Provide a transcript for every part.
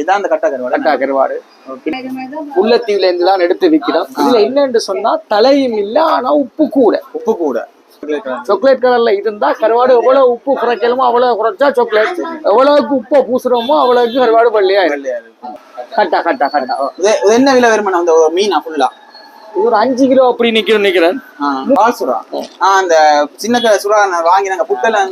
இதான் அந்த கட்டா கருவாடு கட்டா கருவாடு முல்லைத்தீவுல இருந்து தான் எடுத்து விற்கிறோம் இதுல என்னன்னு சொன்னா தலையும் இல்ல ஆனா உப்பு கூட. உப்பு கூட. சாக்லேட் கலர்ல இருந்தா கருவாடு எவ்வளவு உப்பு குறைக்கணுமோ அவ்வளவு குறைச்சா சாக்லேட் எவ்வளவுக்கு உப்பை பூசுறோமோ அவ்வளவுக்கு கருவாடு இருக்கும். கட்டா கட்டா கட்டா. என்ன விலை வருமானம் அந்த மீனா ஃபுல்லா இது ஒரு அஞ்சு கிலோ அப்படி நிக்கிறேன் நிக்கிறேன் பால் சுறா? அந்த சின்ன சுறா நான் வாங்கி நாங்க புக்கெல்லாம்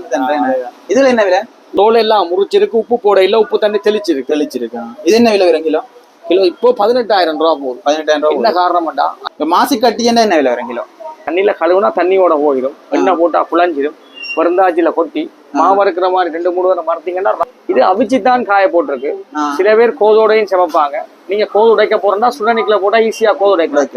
இதுல என்ன விலை? தோல் எல்லாம் முறிச்சிருக்கு உப்பு போடையில உப்பு தண்ணி தெளிச்சிருக்கு. தெளிச்சிருக்கேன் இது என்ன விலை வரும் கிலோ? கிலோ இப்போ பதினெட்டாயிரம் ரூபா போகுது. பதினெட்டாயிரம் ரூபாய் என்ன காரணம்டா இப்போ மாசி கட்டி என்ன விலை வரும் கிலோ? தண்ணியில கழுவுனா தண்ணியோட போயிடும் எண்ணெய் போட்டா குழஞ்சிடும் வருந்தாச்சில கொட்டி மாவு இருக்கிற மாதிரி ரெண்டு மூணு தடவை மறத்தீங்கன்னா இது அவிச்சு தான் காய போட்டிருக்கு. சில பேர் கோதோடையும் சமைப்பாங்க நீங்க கோது உடைக்க போறோம்னா சுடநிக்கல போட்டா ஈஸியா கோது உடைக்கலாம்.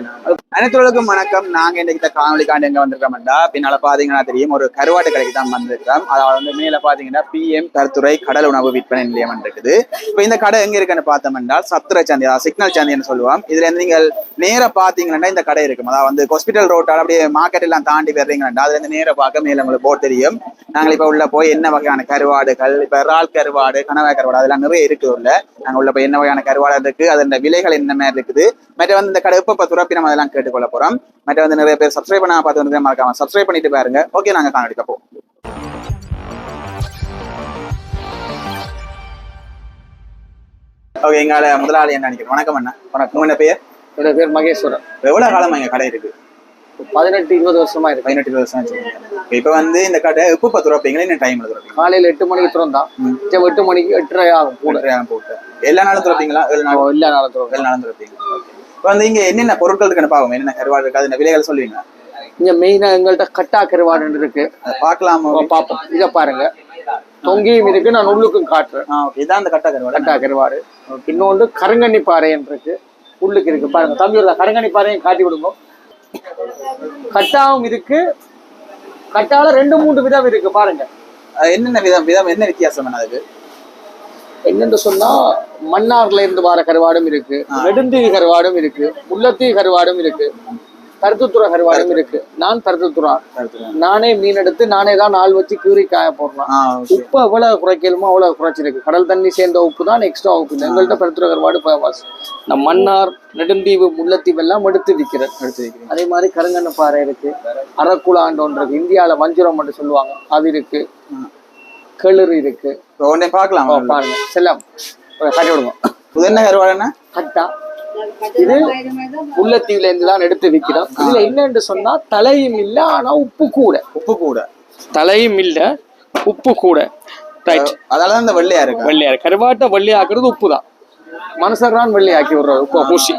அனைத்துலகம் வணக்கம். நாங்க இன்னைக்கு காணொலி காண்டு எங்க வந்திருக்கோம்டா பின்னால பாத்தீங்கன்னா தெரியும் ஒரு கருவாட்டு கடைக்கு தான் வந்திருக்கோம் அதாவது வந்து மேல பாத்தீங்கன்னா பிஎம் கருத்துறை கடல் உணவு விற்பனை நிலையம் இருக்குது. இப்ப இந்த கடை எங்க இருக்குன்னு பார்த்தோம்னா சத்திர சந்தி அதாவது சிக்னல் சந்தின்னு சொல்லுவோம். இதுல இருந்து நீங்கள் நேரா பாத்தீங்கன்னா இந்த கடை இருக்கும். அதாவது வந்து ஹாஸ்பிட்டல் ரோட்டால அப்படியே மார்க்கெட் எல்லாம் தாண்டி வர்றீங்கன்னா அதுல இருந்து நேரா பார்க்க மேல உங்களுக்கு போர்ட் தெரியும். நாங்கள் இப்ப உள்ள போய் என்ன வகையான கருவாடுகள் இப்ப இறால் கருவாடு கனவா கருவாடு அதெல்லாம் நிறைய இருக்குது உள்ள. நாங்க உள்ள போய் என்ன வகையான கருவாடு இருக்கு அதோட விலைகள் என்ன மாதிரி இருக்குது. மற்ற வந்து இந்த கடை எப்ப துறப்பி நம்ம அதெல்லாம் கேட்டுக்கொள்ள போறோம். மற்ற வந்து நிறைய பேர் சப்ஸ்கிரைப் பண்ணாம பார்த்து வந்து மறக்காம சப்ஸ்கிரைப் பண்ணிட்டு பாருங்க. ஓகே நாங்க காணொலிக்க போவோம் ஓகே எங்கால முதலாளி என்ன நினைக்கிறேன் வணக்கம் அண்ணா. வணக்கம். என்ன பெயர் என்னோட பேர் மகேஸ்வரன். எவ்வளவு காலமா எங்க கடை இருக்கு? பதினெட்டு இருபது வருஷமா இருக்கு. பதினெட்டு இருபது வருஷம் வச்சிருக்கீங்க இப்ப வந்து இந்த கடை எப்ப பத்து துறப்பீங்களா என்ன டைம்ல துறப்பீங்க? காலையில எட்டு மணிக்கு திறந்தா. சரி, எட்டு மணிக்கு எட்டரை ஆகும் கூட. போட்டு எல்லா நாளும் துறப்பீங்களா? ஏழு நாள்? இல்ல நாள் திறந்தோம் ஏழு நாளும் துறப்பீங்க. இப்ப வந்து இங்க என்னென்ன பொருட்கள் இருக்குன்னு பாவம்? என்னென்ன கருவாடு இருக்கு? அதோட விலைகள் சொல்லுவீங்க இங்க மெயினா எங்கள்கிட்ட கட்டா கருவாடுன்னு இருக்கு. அதை பார்க்கலாமா? பாப்போம் இத பாருங்க. தொங்கியும் இருக்கு நான் உள்ளுக்கும் காட்டுறேன். இதான் அந்த கட்டா கருவாடு. கட்டா கருவாடு. இன்னொன்று கருங்கண்ணி பாறைன்னு இருக்கு. உள்ளுக்கு இருக்கு. பாருங்க தம்பி ஒரு கருங்கண்ணி பாறையும் காட்டி விடுங்க கட்டாவும் இருக்கு. கட்டால ரெண்டு மூன்று விதம் இருக்கு பாருங்க. என்னென்ன விதம் விதம் என்ன வித்தியாசம் அதுக்கு? என்னன்னு சொன்னா மன்னார்ல இருந்து வர கருவாடும் இருக்கு நெடுந்தீவு கருவாடும் இருக்கு முல்லத்தீவு கருவாடும் இருக்கு. கருத்துத்துறை கருவாடும் இருக்கு. நான் கருத்துத்துறா நானே மீன் எடுத்து நானே தான் நாள் வச்சு கீறி காய ஓகே உப்பு எவ்வளவு குறைக்கலுமோ அவ்வளவு குறைச்சிருக்கு. கடல் தண்ணி சேர்ந்த உப்பு தான் எக்ஸ்ட்ரா உப்பு. எங்கள்கிட்ட பருத்துற கருவாடு ஃபேமஸ் நான் மன்னார் நெடுந்தீவு முல்லைத்தீவு எல்லாம் எடுத்து விற்கிறேன் எடுத்து வைக்கிறீங்க அதே மாதிரி கருங்கண்ண பாறை இருக்கு. அரக்குளாண்டு ஒன்று இருக்கு. இந்தியால வஞ்சிரம் மட்டும் சொல்லுவாங்க. அது இருக்கு. கிளறு இருக்கு. ஒன்றே பார்க்கலாம். பாருங்க. செல்லம். காட்டி விடுங்க. என்ன? கருவாடுன்னா கட்டா. இது முல்லைத்தீவுல இருந்து தான் எடுத்து விற்கிறோம் இதுல என்னன்னு சொன்னா தலையும் இல்ல ஆனா உப்பு கூட. உப்பு கூட. தலையும் இல்ல உப்பு கூட. ரைட் அதால தான் இந்த வெள்ளையா இருக்கு? வெள்ளையா கருவாட்டை வெள்ளையாக்குறது உப்பு தான் மனுஷர் தான் வெள்ளையாக்கி விடுறது உப்பு பூசி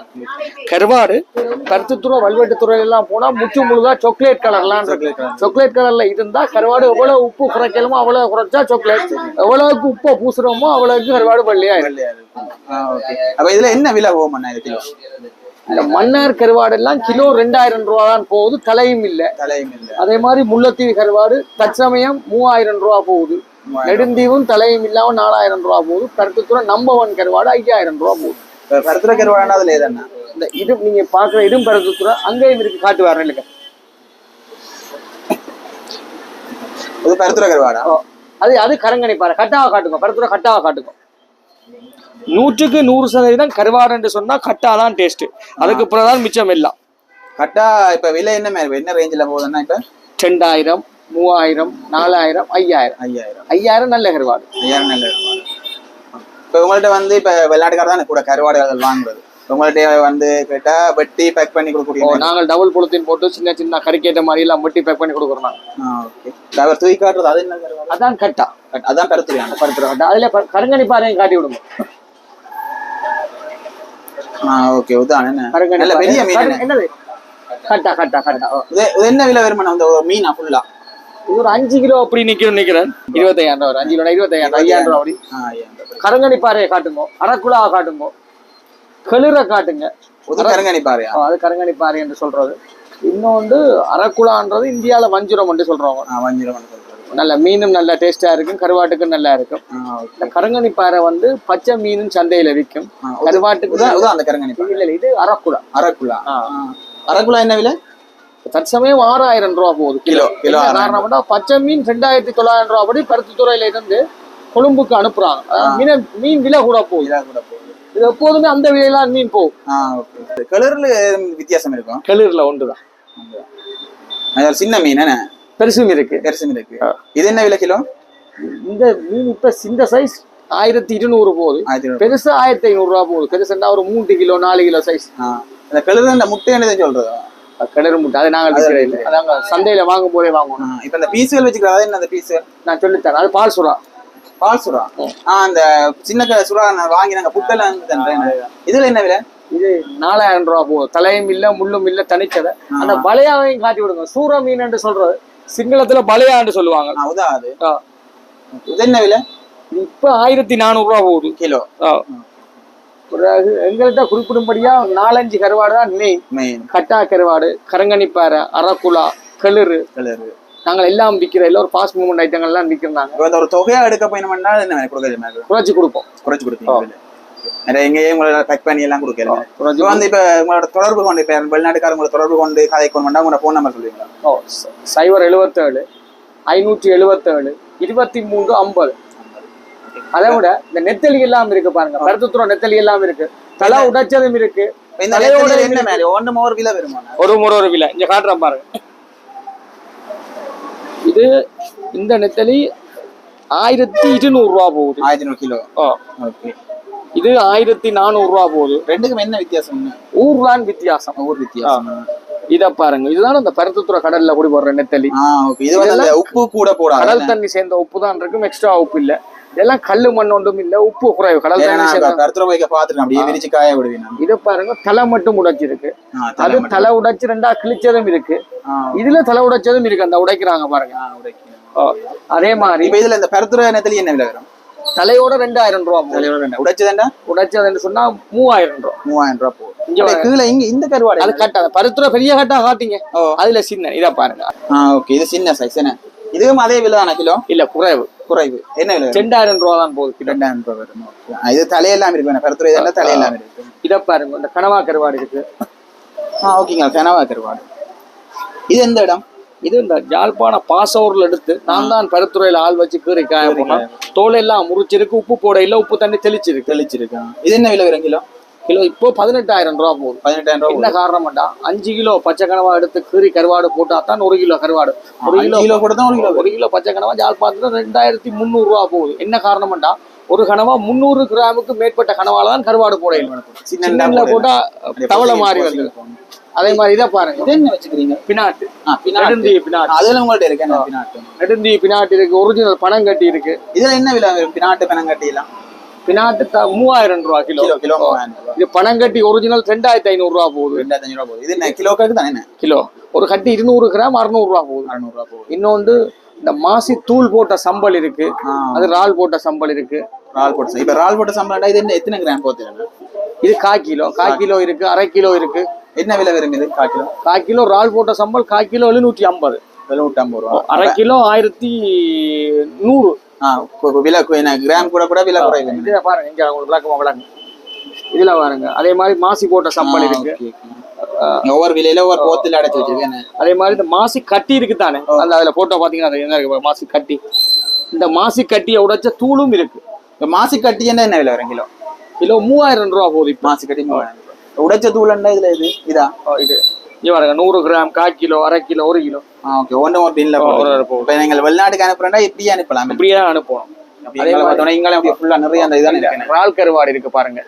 கருவாடு கருத்துத்துறை வல்வெட்டுத்துறை எல்லாம் போனா முற்று முழுதா சாக்லேட் கலர்லாம் சாக்லேட் கலர்ல இருந்தா கருவாடு எவ்வளவு உப்பு குறைக்கணுமோ அவ்வளவு குறைச்சா சாக்லேட் எவ்வளவுக்கு உப்பை பூசுறோமோ அவ்வளவுக்கு கருவாடு வெள்ளையா அப்ப இதுல என்ன விலை போகும் அண்ணா இது கிலோ இந்த மன்னார் கருவாடு எல்லாம் கிலோ ரெண்டாயிரம் ரூபா தான் போகுது தலையும் இல்ல. தலையும் இல்லை. அதே மாதிரி முல்லைத்தீவு கருவாடு தற்சமயம் மூவாயிரம் ரூபா போகுது. நெடுந்தீவும் தலையும் இல்லாம நாலாயிரம் ரூபா போகுது. கருத்துத்துறை நம்பர் ஒன் கருவாடு ஐயாயிரம் ரூபா போகுது. இப்போ கருத்துற கருவாடுனா அதுல எதண்ணா இந்த இது நீங்க பாக்குற இடும் கருத்துத்துறை அங்கேயும் இருக்கு காட்டு வரேன் இல்லைங்க. இது கருத்துற கருவாடா? அது அது கரங்கணி பாரு கட்டாவை காட்டுங்க. பருத்துறை கட்டாவை காட்டுங்க. நூற்றுக்கு நூறு சதவீதம் கருவாடுன்னு சொன்னா கட்டா தான் டேஸ்ட் அதுக்கு பிறகு தான் மிச்சம் எல்லாம். கட்டா இப்ப விலை என்ன என்ன ரேஞ்சில் போகுதுன்னா இப்ப? ரெண்டாயிரம். மூவாயிரம் நாலாயிரம் ஐயாயிரம். ஐயாயிரம். ஐயாயிரம் நல்ல கருவாடு. ஐயாயிரம் நல்ல கருவாடு. இப்ப உங்கள்ட்ட வந்து இப்ப வெளிநாட்டுக்கார தான் கூட கருவாடுகள் வாங்குறது. உங்கள்ட்ட வந்து கேட்டா வெட்டி பேக் பண்ணி கொடுக்கக்கூடிய நாங்கள் டபுள் பொலித்தீன் போட்டு சின்ன சின்ன கறிக்கேட்ட மாதிரி எல்லாம் வெட்டி பேக் பண்ணி கொடுக்குறோம் நாங்க. ஓகே அவர் தூக்கி காட்டுறது அது என்ன கருவாடு? அதான் கட்டா. அதான் கருத்துறியாங்க பருத்துறை கட்டா. அதுல கருங்கணி பாறையும் காட்டி விடுங்க. ஓகே உதான். என்ன. பெரிய மீன் என்னது? கட்டா கட்டா கட்டா. இது என்ன விலை வருமானம்? அந்த மீனா ஃபுல்லா இது ஒரு அஞ்சு கிலோ அப்படி நிக்கிறேன் நிக்கிறேன் இருபத்தையாயிரம் ரூபா. அஞ்சு கிலோ இருபத்தையாயிரம் ஐயாயிரம் ரூபா அப்படி. கருங்கணி பாறையை காட்டுங்க. அரக்குழா காட்டுங்க. கெளுர காட்டுங்க. கருங்கணி பாறையா ஓ, அது கருங்கணி பாறை என்று சொல்றது. இன்னொன்று அரக்குழான்றது இந்தியால வஞ்சிரம் என்று சொல்றவங்க. சொல்றது. நல்ல மீனும் நல்ல டேஸ்டா இருக்கும். கருவாட்டுக்கும் நல்லா இருக்கும். இந்த கருங்கணி பாறை வந்து பச்சை மீனும் சந்தையில விற்கும். கருவாட்டுக்கு உதான் அந்த கருங்கணி பாறை இல்ல இது அரக்குழா அரக்குலா ஆ. அரக்குலா என்ன விலை? தற்சமயம் ஆறாயிரம் ரூபா போகுது. Kilo, kilo. காரணம்னா பச்சை மீன் ரெண்டாயிரத்தி தொள்ளாயிரம் ரூபா படி பருத்தி துறையில இருந்து கொழும்புக்கு அனுப்புறாங்க. மீன் மீன் விலை கூட போகுது. இதா கூட போகுது. இது எப்போதுமே அந்த விலையெல்லாம் மீன் போகும். கலர்ல வித்தியாசம் இருக்கும் கிளிர்ல ஒன்றுதான். சின்ன மீன் என்ன பெருசும் இருக்கு. பெருசு மீன் இருக்கு இது என்ன விலை கிலோ? இந்த மீன் இப்ப இந்த சைஸ் ஆயிரத்தி இருநூறு போகுது. பெருசா ஆயிரத்தி ஐநூறு ரூபா போகுது. பெருசுன்னா ஒரு மூன்று கிலோ நாலு கிலோ சைஸ் அந்த அந்த முட்டை என்னது சொல்றதா? கிணறு முட்டை அதை நாங்கள் அதாங்க சந்தையில வாங்கும் போதே வாங்குவோம் இப்ப இந்த பீஸுகள் வச்சுக்கிறது என்ன அந்த பீஸ்? நான் சொல்லித்தரேன். அது பால் சுறா. பால் சுறா? ஆ. அந்த சின்ன சுறா நான் வாங்கி நாங்க புக்கெல்லாம் தந்தேன் இதுல என்ன விலை? இது நாலாயிரம் ரூபா போகுது. தலையும் இல்ல முள்ளும் இல்ல தனிச்சதை. அந்த பலையாவையும் காட்டி விடுங்க. சூற மீன் என்று சொல்றது. சிங்களத்துல பலையான்னு சொல்லுவாங்க. உதா அது. என்ன விலை? இப்ப ஆயிரத்தி நானூறு ரூபா போகுது. கிலோ. பிறகு எங்கள்கிட்ட குறிப்பிடும்படியா நாலஞ்சு கருவாடு தான் நெய் மெயின் கட்டா கருவாடு கரங்கனிப்பாறை அரக்குலா கிளிறு கலர் நாங்கள் எல்லாம் விற்கிற எல்லாம் ஒரு பாஸ் மூமெண்ட் ஐட்டங்கள்லாம் விற்கிறாங்க இப்போ இந்த ஒரு தொகையா எடுக்க போயினோம்னா என்ன விலை கொடுக்குறது குறைச்சி கொடுப்போம். குறைச்சு கொடுப்பீங்க விலை. நிறைய எங்கேயே உங்களை பேக் பண்ணி எல்லாம் கொடுக்கல. குறைச்சி இப்போ வந்து இப்ப உங்களோட தொடர்பு கொண்டு இப்ப வெளிநாட்டுக்காரங்க உங்களை தொடர்பு கொண்டு கதை கொண்டு உங்களோட ஃபோன் நம்பர் சொல்லுவீங்களா? ஓ சைபர் எழுபத்தேழு ஐநூற்றி எழுபத்தேழு இருபத்தி மூன்று ஐம்பது. அதை விட இந்த நெத்தலி எல்லாம் இருக்கு பாருங்க. பருத்துத்துறோம் நெத்தலி எல்லாம் இருக்கு. தலை உடைச்சதும் இருக்கு. இப்ப இந்த தலையோட நேரத்துல என்ன இருக்கு. மேலே? ஒன்று ஒரு கிலோ வருமா ஒரு முறை ஒரு விலை. இங்க காட்டுறேன் பாருங்க. இது இந்த நெத்தலி ஆயிரத்தி இருநூறு ரூபா போகுது. ஆயிரத்தி கிலோ. ஓகே. இது ஆயிரத்தி நானூறு ரூபா போகுது. ரெண்டுக்கும் என்ன வித்தியாசம் ஊர்லான் வித்தியாசம். ஊர் வித்தியாசம். இத பாருங்க. இதுதான் இந்த பருத்துத்துறை கடல்ல குடி போடுற நெத்தலி இது அந்த உப்பு கூட போடாது கடல் தண்ணி சேர்ந்த உப்பு தான் இருக்கும் எக்ஸ்ட்ரா உப்பு இல்ல. இதெல்லாம் கல்லு மண் ஒன்றும் இல்ல உப்பு குறைவு. கடல் விரிச்சு காய விடுவேன் நான். இது பாருங்க தலை மட்டும் உடைச்சிருக்கு. அது தலை உடைச்சு ரெண்டா கிழிச்சதும் இருக்கு. இதுல தலை உடைச்சதும் இருக்கு அந்த உடைக்கிறாங்க பாருங்க. அதே மாதிரி இப்ப இதுல இந்த பருத்துற நேரத்துல என்ன விலை வரும்? தலையோட ரெண்டாயிரம் ரூபா தலையோட என்ன? உடைச்சதுண்டா உடைச்சதுன்னு சொன்னா மூவாயிரம் ரூபா. மூவாயிரம் ரூபாய் போகும். கீழே இங்க இந்த கருவாடு அது கட்டாத பருத்துற பெரிய கட்டா காட்டிங்க. அதுல சின்ன இத பாருங்க. ஓகே. இது சின்ன சைஸ் என்ன? இதுவும் அதே விலை தானே கிலோ? இல்ல குறைவு. குறைவு. என்ன ரெண்டாயிரம் ரூபா தான் போகுது ரெண்டாயிரம் ரூபாய் வரும். இது தலையெல்லாம் இருக்கு. பருத்துறை இதெல்லாம் தலையெல்லாம் இருக்கு. இத பாருங்க இந்த கனவா கருவாடு இருக்கு. ஆ ஓகேங்க கனவா கருவாடு. இது எந்த இடம்? இது இந்த ஜாழ்ப்பாண பாசோர்ல எடுத்து நான் தான் பருத்துறையில ஆள் வச்சு கீறி காய போனா தோல் எல்லாம் முறிச்சிருக்கு உப்பு போட இல்ல உப்பு தண்ணி தெளிச்சிருக்கு. தெளிச்சிருக்கேன் இது என்ன விலை கிலோ? கிலோ இப்போ பதினெட்டாயிரம் ரூபா போகுது. பதினெட்டாயிரம் ரூபாய் என்ன காரணமாட்டா அஞ்சு கிலோ பச்சை கனவா எடுத்து கீறி கருவாடு போட்டா தான் ஒரு கிலோ கருவாடு. ஒரு கிலோ கிலோ கூட தான் ஒரு கிலோ ஒரு கிலோ பச்சை கனவா ஜாழ்ப்பாணத்துல ரெண்டாயிரத்தி முந்நூறு ரூபா போகுது. என்ன காரணமாட்டா ஒரு கனவா முந்நூறு கிராமுக்கு மேற்பட்ட கனவால தான் கருவாடு போட சின்ன போட்டா தவளை மாறி வந்து அதே மாதிரி இதை பாருங்க. இது என்ன வச்சுக்கிறீங்க? பினாட்டு. நெடுந்தி பினாட்டு. அதுல உங்கள்ட்ட இருக்கு. பினாட்டு? நெடுந்தி பினாட்டு இருக்கு. ஒரிஜினல் பணம் கட்டி இருக்கு இதுல என்ன விலை பினாட்டு பெனங்கட்டிலாம் பினாட்டு மூவாயிரம் ரூபா கிலோ. கிலோ இது பணம் கட்டி ஒரிஜினல் ரெண்டாயிரத்தி ஐநூறு ரூபா போகுது. ரெண்டாயிரத்தி ரூபா போகுது. இது என்ன தானே என்ன? கிலோ. ஒரு கட்டி இருநூறு கிராம் அறுநூறு ரூபா போகுது. அறுநூறு ரூபா போகுது. இன்னொன்று இந்த மாசி தூள் போட்ட சம்பல் இருக்கு. அது ரால் போட்ட சம்பல் இருக்கு. ரால் போட்டு இப்ப ரால் போட்ட சம்பளம் இது என்ன எத்தனை கிராம் போகுது இது கால் கிலோ. கால் கிலோ. இருக்கு அரை கிலோ இருக்கு. என்ன விலை வரும் இது கால் கிலோ? கால் கிலோ ரால் போட்ட சம்பல் கால் கிலோ எழுநூற்றி ஐம்பது. எழுநூற்றி ஐம்பது ரூபா. அரை கிலோ ஆயிரத்தி நூறு. கு- கு- விலை என்ன கிராம் கூட கூட விலை குறைவு. பாருங்க இங்க உங்களுக்கு விளக்கமா விளக்கு இதுல பாருங்க அதே மாதிரி மாசி போட்ட சம்பல் இருக்கு. ஒவ்வொரு விலையில ஒவ்வொரு போத்துல அடைச்சு வச்சிருக்கேன். அதே மாதிரி இந்த மாசி கட்டி இருக்கு தானே? அந்த அதுல போட்டோ பாத்தீங்கன்னா என்ன இருக்கு மாசி கட்டி. இந்த மாசி கட்டியை உடைச்ச தூளும் இருக்கு. இப்ப மாசி கட்டி என்ன என்ன விலை வரும் கிலோ? கிலோ மூவாயிரம் ரூபா போகுது மாசி கட்டி மூவாயிரம். உடைச்ச தூளண்டா இதுல இது? இதா? இது. இங்க பாருங்க நூறு கிராம் கால் கிலோ அரை கிலோ ஒரு கிலோ. ஓகே ஒன்று ஒரு பின்ல. இப்ப நீங்கள் வெளிநாட்டுக்கு அனுப்புறேன்டா இப்படியே அனுப்பலாம். இப்படியே தான் அனுப்புவோம் அதே மாதிரி இங்கே அப்படியே ஃபுல்லா நிறைய அந்த இதான இருக்கு. இறால் கருவாடு இருக்கு பாருங்க.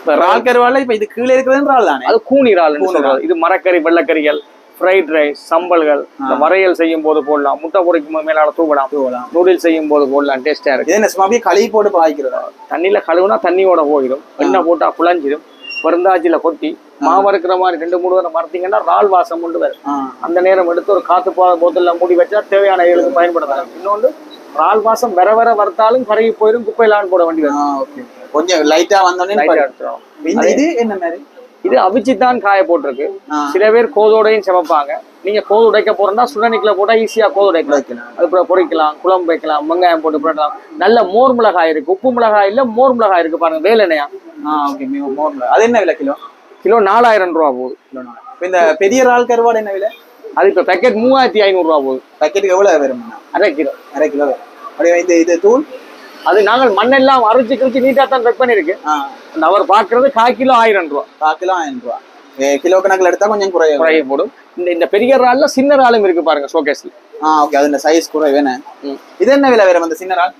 இப்ப ரால் கருவால இப்ப இது கீழே இருக்கிறது ரால் தானே? அது கூனி இறால். சொல்றது இது மரக்கறி வெள்ளக்கறிகள் ஃப்ரைட் ரைஸ் சம்பல்கள். இந்த வரையல் செய்யும் போது போடலாம். முட்டை பொரிக்கும் போது மேலால தூவலாம். தூவலாம். நூடுல்ஸ் செய்யும் போது போடலாம் டேஸ்டா இருக்கு. என்ன சும்மா கழுவி போட்டு பாய்க்கிறதா? தண்ணியில கழுவுனா தண்ணியோட போயிடும். எண்ணெய் போட்டா புழஞ்சிடும் வருந்தாச்சில கொட்டி. மாவு இருக்கிற மாதிரி ரெண்டு மூணு தடவை மறத்தீங்கன்னா ரால் வாசம் கொண்டு வரும். அந்த நேரம் எடுத்து ஒரு காத்து போத்தல்ல மூடி வச்சா தேவையான இதுகளுக்கு பயன்படுத்தலாம். இன்னொன்று ரால் வாசம் வர வர வறுத்தாலும் கருகி போயிடும் குப்பையிலான்னு போட ஓகே கொஞ்சம் லைட்டா வந்தோடனே இது என்ன மாதிரி? இது அவிச்சு தான் காய போட்டிருக்கு. சில பேர் கோதோடையும் சமைப்பாங்க. நீங்க கோது உடைக்க போறோம்னா சுடனிக்குல போட்டா ஈஸியா கோது உடைக்கலாம். அது அப்புறம் பொரிக்கலாம் குழம்பு வைக்கலாம் வெங்காயம் போட்டு போடலாம் நல்ல மோர் மிளகாய் இருக்கு. உப்பு மிளகாய் இல்ல மோர் மிளகாய் இருக்கு பாருங்க ஓகே மோர்ல அது என்ன விலை கிலோ? கிலோ நாலாயிரம் ரூபா போகுது. கிலோ நாலு. இப்ப இந்த பெரிய இறால் கருவாடு என்ன விலை? அது இப்ப பேக்கெட் மூவாயிரத்தி ஐநூறு ரூபா போகுது. பாக்கெட்டுக்கு எவ்வளவு வரும்? அரை கிலோ. அரை கிலோ வரும். அப்படியே இது இது தூள்? அது நாங்கள் மண்ணெல்லாம் அரைச்சு கிழிச்சு நீட்டா தான் கட் பண்ணிருக்கு ஆ. அந்த அவர் பாக்குறது கால் கிலோ ஆயிரம் ரூபா. கால் கிலோ ஆயிரம் ரூபா. கிலோ கணக்குல எடுத்தா கொஞ்சம் குறையும் குறைய போடும் இந்த இந்த பெரிய இறால்ல சின்ன இறாலும் இருக்கு பாருங்க ஷோகேஸ்ல ஆ ஓகே அது இந்த சைஸ் குறைவேன்னு ம். இது என்ன விலை வேற அந்த சின்ன இறால்?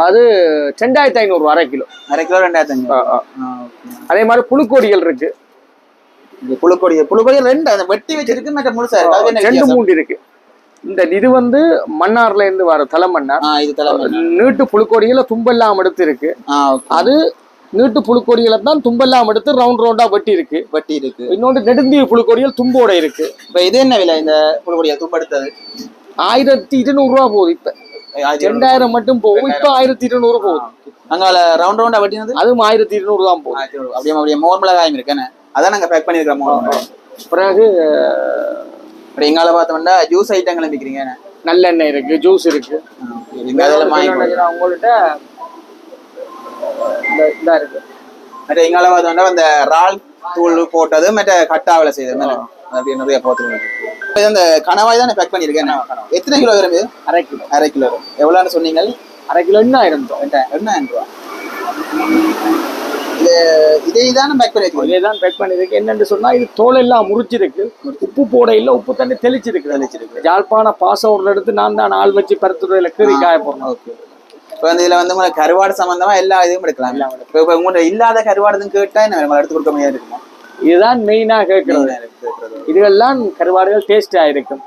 அது ரெண்டாயிரத்தி ஐநூறு அரை கிலோ. அரை கிலோ ரெண்டாயிரத்தி ஆ. அதே மாதிரி புழுக்கோடிகள் இருக்கு. புழுக்கொடி புழுக்கொடி ரெண்டு அந்த வெட்டி வச்சிருக்கு முழுசா ரெண்டு? மூண்டு இருக்கு. இந்த இது வந்து மன்னார்ல இருந்து வர தலை மன்னார் ஆ இது தலைமை நீட்டு புழுக்கோடிகளை தும்பெல்லாம் எடுத்து இருக்கு. அது நீட்டு புழுக்கோடிகளை தான் தும்பெல்லாம் எடுத்து ரவுண்ட் ரவுண்டா வெட்டி இருக்கு. வட்டி இருக்கு. இன்னொன்று நெடுந்தீவு புழுக்கோடிகள் தும்போட இருக்கு. இப்ப இது என்ன விலை இந்த புழுக்கொடியா தும்பெடுத்தது? ஆயிரத்தி இருநூறு ரூபா போகுது இப்ப. ரெண்டாயிரம் மட்டும் போகும். இப்ப ஆயிரத்தி இருநூறு போகுது. அங்கால ரவுண்ட் ரவுண்டா வெட்டினது? அதுவும் ஆயிரத்தி இருநூறு தான் இருநூறு. அப்படியே அப்படியே மோர் மிளகாயும் இருக்கேன்னு அதான் நாங்க பேக் மிளகாய். பிறகு அப்படி எங்கால பார்த்தோம்னா ஜூஸ் ஐட்டங்களும் விற்கிறீங்க நல்லெண்ணெய் இருக்கு ஜூஸ் இருக்கு. உங்கள்கிட்ட இதா இருக்கு. மற்ற எங்கால பார்த்தோம்னா அந்த ரால் தூள் போட்டது மற்ற கட்டாவில செய்தது மேல அப்படியே நிறைய போட்டு இது அந்த கணவாய் தான் பேக் பண்ணிருக்கேன் எத்தனை கிலோ வரும் இது அரை கிலோ. அரை கிலோ. வரும் எவ்வளோன்னு சொன்னீங்க அரை கிலோ என்ன ஆயிரம் எண்ணாயிரம் ரூபா. இது இதே தானே பேக் பண்ணி வச்சுக்கோங்க இதே தான் பேக் பண்ணிருக்கு என்னன்னு சொன்னா இது தோல் எல்லாம் முறிச்சிருக்கு. உப்பு போட இல்ல உப்பு தண்ணி தெளிச்சிருக்கு தெளிச்சிருக்கு. ஜாழ்ப்பாண பாசவரில் எடுத்து நான் தான் ஆள் வச்சு பருத்துறையில கீறி காய ஓகே. இப்போ வந்து இதுல வந்து உங்களுக்கு கருவாடு சம்பந்தமா எல்லா இதுவும் எடுக்கலாம். இப்போ இப்போ உங்கள்ட்ட இல்லாத கருவாடுன்னு கேட்டா என்ன எடுத்து கொடுக்க முடியாது. இருக்குமா இதுதான் மெயினா கேட்கறது. இதுவெல்லாம் கருவாடுகள் டேஸ்டா இருக்கும்.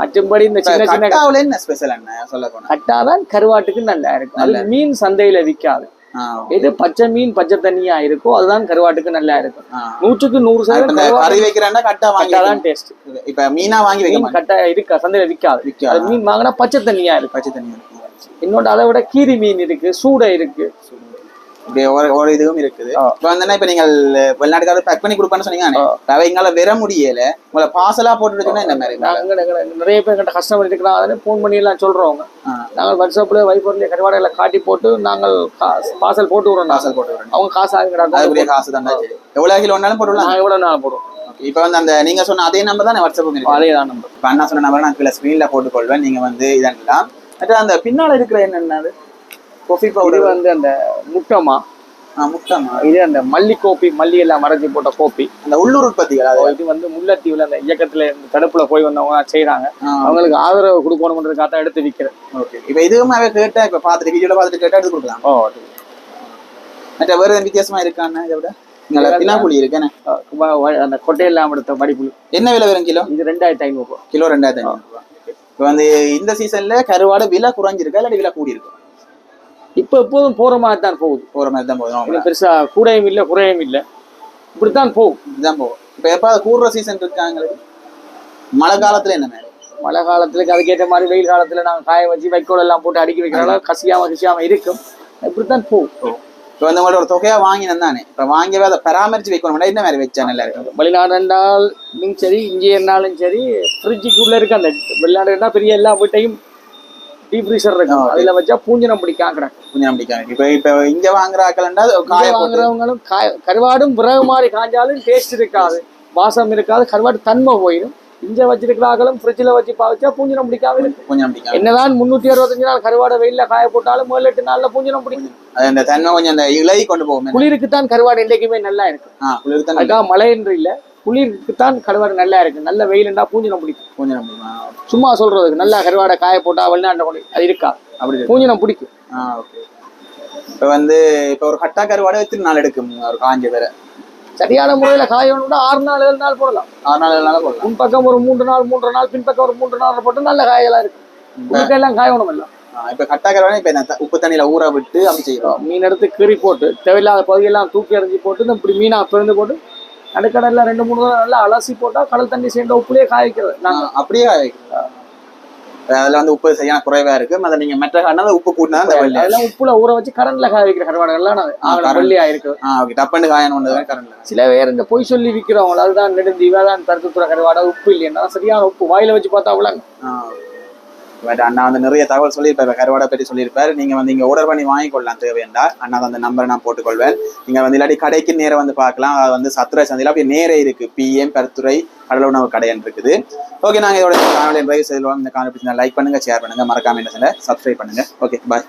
மற்றபடி இந்த சின்ன சின்ன என்ன ஸ்பெஷல் என்ன சொல்ல போனா. கட்டாதான் கருவாட்டுக்கு நல்லா இருக்கும். அது மீன் சந்தையில விற்காது எது பச்சை மீன் பச்சை தண்ணியா இருக்கோ அதுதான் கருவாட்டுக்கு நல்லா இருக்கும். நூற்றுக்கு நூறு சதவீதம் கறி வைக்கிறேன்னா கட்டா வாங்கி கட்டாதான் டேஸ்ட். இப்ப மீனா வாங்கி வைக்க கட்டா இருக்கா? சந்தையில விற்காது விக்காது. அது மீன் வாங்கினா பச்சை தண்ணியா இருக்கும். பச்சை தண்ணி இருக்கும். இன்னொன்று அதை விட கீரி மீன் இருக்கு சூடை இருக்கு. இப்படி ஒரு ஒரு இதுவும் இருக்குது. இப்ப வந்து இப்ப நீங்கள் வெளிநாட்டுக்காரர் பேக் பண்ணி கொடுப்பான்னு சொன்னீங்க. அவ எங்கால வர முடியல. உங்களை பார்சலா போட்டு சொன்னா என்ன மாதிரி நிறைய பேர் கிட்ட கஸ்டமர் இருக்கிறாங்க அதனே ஃபோன் பண்ணி எல்லாம் சொல்றவங்க. ஆ. நாங்கள் வாட்ஸ்அப்ல வைபர்ல கருவாடைகளை காட்டி போட்டு நாங்கள் பார்சல் போட்டு விடுறோம் பார்சல் போட்டு வரணும் அவங்க காசு ஆகுங்கிறாங்க அதுக்குரிய காசு தான்? சரி எவ்வளவு கிலோ வேணாலும் போட்டுடலாம். நாங்கள் எவ்வளோ நாள் போடுவோம். இப்ப வந்து அந்த நீங்க சொன்ன அதே நம்பர் தான் வாட்ஸ்அப் அதே தான் நம்பர் இப்ப அண்ணா சொன்ன நம்பர் நான் கீழே ஸ்க்ரீன்ல போட்டுக்கொள்வேன் நீங்க வந்து இதெல்லாம். அந்த பின்னால இருக்கிற என்னென்னது காஃபி பவுடர் வந்து அந்த முட்டமா? முட்டமா. இது அந்த மல்லி கோப்பி மல்லி எல்லாம் மறைச்சி போட்ட கோப்பி. அந்த உள்ளூர் உற்பத்திகள் இது வந்து முல்லைத்தீவுல அந்த இயக்கத்துல தடுப்புல போய் வந்தவங்க செய்றாங்க. ஆ. அவங்களுக்கு ஆதரவு கொடுக்கணுன்றதுக்காக தான் எடுத்து விற்கிறேன் ஓகே. இப்ப இதுவும் கேட்டா இப்ப பாத்துட்டு வீடியோல பாத்துட்டு கேட்டா எடுத்து கொடுக்கலாம். ஓ மற்ற வேற வித்தியாசமா இருக்கான்னு இதை விட? பினாக்குழி வ- அந்த கொட்டையெல்லாம் எடுத்த மடிப்புழு என்ன விலை வரும் கிலோ? இது ரெண்டாயிரத்தி ஐநூறு ரூபா. கிலோ ரெண்டாயிரத்தி ஐநூறு ரூபா. இப்போ வந்து இந்த சீசன்ல கருவாடு விலை குறைஞ்சிருக்கா இல்லாட்டி விலை கூடி இருக்கும் இப்ப எப்போதும் போற மாதிரி தான் போகுது. போற மாதிரி தான் போதும் இது பெருசா கூடையும் இல்லை குறையும் இல்லை. இப்படித்தான் போகும். இதுதான் போகும். இப்போ எப்போ கூடுற சீசன் இருக்காங்களுக்கு மழை காலத்துல என்ன மாதிரி மழை காலத்துல அதுக்கேற்ற மாதிரி வெயில் காலத்துல நாங்க காய வச்சு வைக்கோல் எல்லாம் போட்டு அடுக்கி வைக்கிறனால கசியாம கசியாம இருக்கும். இப்படித்தான் போகும். இப்போ வந்து உங்களோட ஒரு தொகையா வாங்கினேன் தானே. இப்போ வாங்கவே அதை பராமரிச்சு வைக்கணும். என்ன மாதிரி வச்சா நல்லா இருக்கும் வெளிநாடு இருந்தாலும் சரி இங்கே இருந்தாலும் சரி ஃப்ரிட்ஜுக்குள்ள இருக்கு அந்த வெளிநாடு இருந்தா பெரிய எல்லா வீட்டையும் டீப் ஃப்ரீசர் இருக்கும். அதுல வச்சா பூஞ்சனம் பிடிக்காம கிடக்கும் கொஞ்சம் நம்பிக்கை இப்போ இப்போ இங்க வாங்குற ஆக்கலண்டா காய வாங்குறவங்களும் காய கருவாடும் விறகு மாதிரி காஞ்சாலும் டேஸ்ட் இருக்காது. வாசம் இருக்காது கருவாடு தன்மை போயிடும். இங்க வச்சிருக்கிறார்களும் ஃப்ரிட்ஜில் வச்சு பாவிச்சா பூஞ்சனம் பிடிக்காம இருக்கும் கொஞ்சம் நம்பிக்கை என்னதான் முன்னூத்தி அறுபத்தஞ்சு நாள் கருவாடை வெயில்ல காய போட்டாலும் முதல் எட்டு நாள்ல பூஞ்சனம் பிடிக்கும். அந்த தன்மை கொஞ்சம் அந்த இலை கொண்டு போகும். குளிருக்குத்தான் கருவாடு என்றைக்குமே நல்லா இருக்கும். ஆ குளிர் தான் மழை என்று இல்ல. குளிருக்குத்தான் கருவாடு நல்லா இருக்கு. நல்ல வெயில்ண்டா பூஞ்சனம் பிடிக்கும். கொஞ்சம் நம்பிக்கை சும்மா சொல்றதுக்கு நல்லா கருவாடை காய போட்டா வெளிநாட்டு கொண்டு அது இருக்கா? அப்படி. பூஞ்சனம் பிடிக்கும். ஆ ஓகே இப்போ வந்து இப்போ ஒரு கட்டா கருவாடு எத்தனை நாள் எடுக்கும். ஒரு காஞ்ச வேற. சரியான முறையில காயணும்னா ஆறு நாள் ஏழு நாள் போடலாம். ஆறு நாள் ஏழு நாள் போடலாம். முன்பக்கம் ஒரு மூன்று நாள் மூன்று நாள் பின்பக்கம் ஒரு மூன்று நாள் போட்டு நல்ல காயெல்லாம் இருக்கு உங்களுக்கு எல்லாம் காயணும் எல்லாம். இப்ப கட்டா கருவாடு இப்ப என்ன உப்பு தண்ணியில ஊற விட்டு அப்படி செய்யறோம் மீன் எடுத்து கீறி போட்டு தேவையில்லாத பகுதியெல்லாம் தூக்கி எறிஞ்சு போட்டு இப்படி மீனா பிறந்து போட்டு நடுக்கடல்ல ரெண்டு மூணு நாள் நல்லா அலசி போட்டா கடல் தண்ணி சேர்ந்த உப்புலயே காய வைக்கிறது நாங்க. அப்படியே காய வைக்கிறோம். அதுல வந்து உப்பு சரியான குறைவா இருக்கு. அதை நீங்க மெட்ட காட்டினா உப்பு கூட்டினா அந்த வெள்ளை அதெல்லாம் உப்புல ஊற வச்சு கடல்ல காய வைக்கிற கருவாடுகள்லாம் நான் ஆ, கடல். வெள்ளையா இருக்கு. ஆ ஓகே. டப்பண்டு காயணும் கரண்ட்ல சில பேர் இந்த பொய் சொல்லி விற்கிறவங்க அதுதான் நெடுந்தீவா தான் பருத்துத்துற கருவாடை உப்பு இல்லைன்னா சரியான உப்பு. வாயில வச்சு பார்த்தா அவ்வளோ பட் அண்ணா வந்து நிறைய தகவல் சொல்லியிருப்பார் கருவாடை பற்றி சொல்லியிருப்பார். நீங்க வந்து இங்கே ஆர்டர் பண்ணி வாங்கிக்கொள்ளலாம். தேவையாண்டா அண்ணா அந்த நம்பரை நான் போட்டுக்கொள்வேன். நீங்கள் வந்து இல்லாட்டி கடைக்கு நேரம் வந்து பார்க்கலாம். அது வந்து சத்துரை சந்தையில் அப்படியே நேரே இருக்கு. பிஎம் பருத்துறை கடலுணவு உணவு கடைன்னு இருக்குது. ஓகே நாங்க இதோட காணொலி நிறைவு செய்வோம் இந்த காணொலி லைக் பண்ணுங்க ஷேர் பண்ணுங்க. மறக்காம என்ன சப்ஸ்கிரைப் பண்ணுங்க. Okay bye